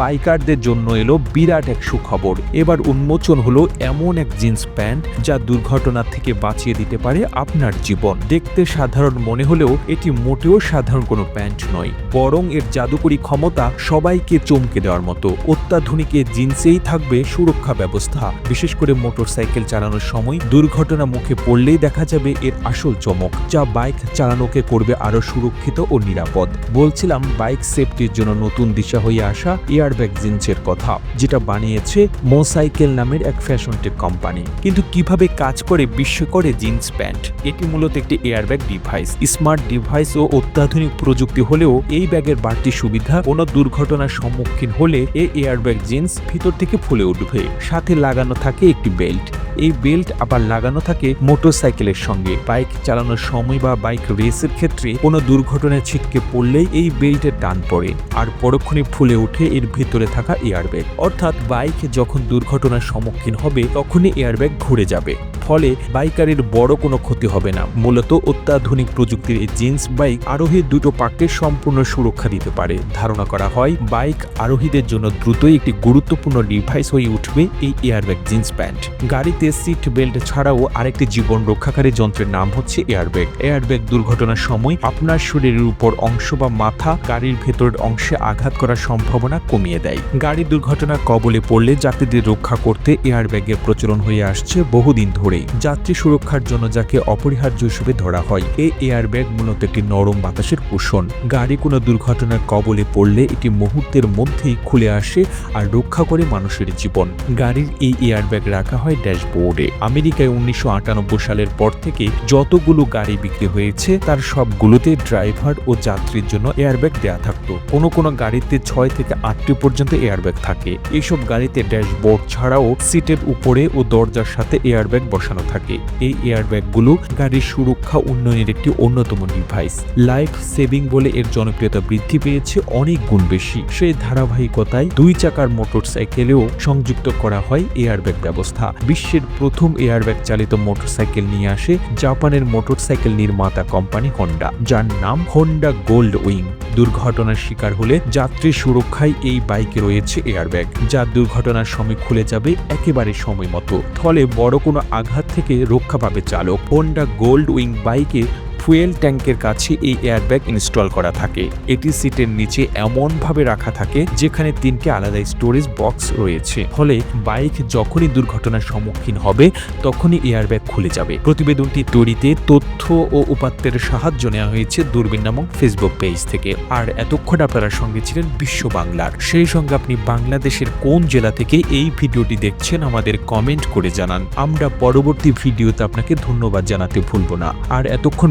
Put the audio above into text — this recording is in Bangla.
বাইকারদের জন্য এলো বিরাট এক সুখবর। এবার উন্মোচন হলো এমন এক জিন্স প্যান্ট যা দুর্ঘটনা থেকে বাঁচিয়ে দিতে পারে আপনার জীবন। দেখতে সাধারণ মনে হলেও এটি মোটেও সাধারণ কোনো প্যান্ট নয়। বরং এর জাদুকরী ক্ষমতা সবাইকে চমকে দেওয়ার মতো। অত্যাধুনিক এ জিন্সেই থাকবে সুরক্ষা ব্যবস্থা। বিশেষ করে মোটরসাইকেল চালানোর সময় দুর্ঘটনা মুখে পড়লেই দেখা যাবে এর আসল চমক, যা বাইক চালানোকে করবে আরও সুরক্ষিত ও নিরাপদ। বলছিলাম বাইক সেফটির জন্য নতুন দিশা হয়ে আসা এয়ারব্যাগ জিন্সের কথা, যেটা বানিয়েছে মোসাইকেল নামের এক ফ্যাশন টেক কোম্পানি কিন্তু কীভাবে কাজ করে, বিশ্ব করে জিন্স প্যান্ট এটি মূলত একটি এয়ারব্যাগ ডিভাইস স্মার্ট ডিভাইস ও অত্যাধুনিক প্রযুক্তি হলেও এই ব্যাগের বাড়তি সুবিধা কোনো দুর্ঘটনার সম্মুখীন হলে এই এয়ারব্যাগ জিন্স ভিতর থেকে ফুলে উঠবে। সাথে লাগানো থাকে একটি বেল্ট এই বেল্ট আবার লাগানো থাকে মোটরসাইকেলের সঙ্গে। বাইক চালানোর সময় বা বাইক রেসের ক্ষেত্রে কোনো দুর্ঘটনায় ছিটকে পড়লেই এই বেল্টের টান পড়ে আর পরক্ষণে ফুলে ওঠে এর ভেতরে থাকা এয়ারব্যাগ। অর্থাৎ বাইক যখন দুর্ঘটনার সম্মুখীন হবে, তখনই এয়ারব্যাগ ঘুরে যাবে। ফলে বাইকারের বড় কোনো ক্ষতি হবে না। মূলত অত্যাধুনিক প্রযুক্তির এই জিন্স বাইক আরোহীর দুটো পাককে সম্পূর্ণ সুরক্ষা দিতে পারে। ধারণা করা হয়, বাইক আরোহীদের জন্য দ্রুতই একটি গুরুত্বপূর্ণ ডিভাইস হয়ে উঠবে এই এয়ারব্যাগ জিন্স প্যান্ট। গাড়িতে সিট বেল্ট ছাড়াও আরেকটি জীবন রক্ষাকারী যন্ত্রের নাম হচ্ছে এয়ারব্যাগ। এয়ারব্যাগ দুর্ঘটনার সময় আপনার শরীরের উপর অংশ বা মাথা গাড়ির ভেতরের অংশে আঘাত করার সম্ভাবনা কমিয়ে দেয়। গাড়ি দুর্ঘটনার কবলে পড়লে যাত্রীদের রক্ষা করতে এয়ারব্যাগের প্রচলন হয়ে আসছে বহুদিন ধরেই যাত্রী সুরক্ষার জন্য যাকে অপরিহার্য হিসেবে ধরা হয় এই এয়ারব্যাগ মূলত একটি নরম বাতাসের পোষণ গাড়ি কোনো দুর্ঘটনার কবলে পড়লে এটি মুহূর্তের মধ্যেই খুলে আসে আর রক্ষা করে মানুষের জীবন। গাড়ির এই এয়ারব্যাগ রাখা হয় ড্যাশবোর্ডে। আমেরিকায় উনিশশো আটানব্বই সালের পর থেকে যতগুলো গাড়ি বিক্রি হয়েছে, তার সবগুলোতে ড্রাইভার ও যাত্রীর জন্য এয়ারব্যাগ দেয়া থাকতো। কোনো কোনো গাড়িতে ছয় থেকে আটটি পর্যন্ত এয়ারব্যাগ থাকে। এইসব গাড়িতে ড্যাশবোর্ড ছাড়াও সিটের উপরে ও দরজার সাথে এয়ার এয়ারব্যাগ বসানো থাকে। এই এয়ারব্যাগগুলো গাড়ির সুরক্ষা উন্নয়নের একটি অন্যতম ডিভাইস লাইফ সেভিং বলে এর জনপ্রিয়তা বৃদ্ধি পেয়েছে অনেক গুণ বেশি। সেই ধারাবাহিকতায় দুই চাকার মোটরসাইকেলেও সংযুক্ত করা হয় এয়ারব্যাগ ব্যবস্থা। বিশ্বের প্রথম এয়ারব্যাগ চালিত মোটরসাইকেল নিয়ে আসে জাপানের মোটরসাইকেল নির্মাতা কোম্পানি হন্ডা যার নাম হন্ডা গোল্ড উইং দুর্ঘটনার শিকার হলে যাত্রী সুরক্ষায় এই বাইকে রয়েছে এয়ারব্যাগ যা দুর্ঘটনার সময় খুলে যাবে একেবারে সময় মতো। ফলে বড় কোনো আঘাত থেকে রক্ষা পাবে চালক। হোন্ডা গোল্ড উইং বাইকে ফুয়েল ট্যাঙ্কের কাছে এই এয়ারব্যাগ ইনস্টল করা থাকে। এটি সিটের নিচে এমনভাবে রাখা থাকে, যেখানে তিনটি আলাদা স্টোরেজ বক্স রয়েছে। ফলে বাইক যখনই দুর্ঘটনার সম্মুখীন হবে, তখনই এয়ারব্যাগ খুলে যাবে। প্রতিবেদনটি তৈরিতে তথ্য ও উপাত্তের সাহায্য নেওয়া হয়েছে দূরবীন নামক ফেসবুক পেজ থেকে। আর এতক্ষণ আপনারা সঙ্গে ছিলেন বিশ্ব বাংলার। সেই সঙ্গে আপনি বাংলাদেশের কোন জেলা থেকে এই ভিডিওটি দেখছেন, আমাদের কমেন্ট করে জানান। আমরা পরবর্তী ভিডিওতে আপনাকে ধন্যবাদ জানাতে ভুলব না। আর এতক্ষণ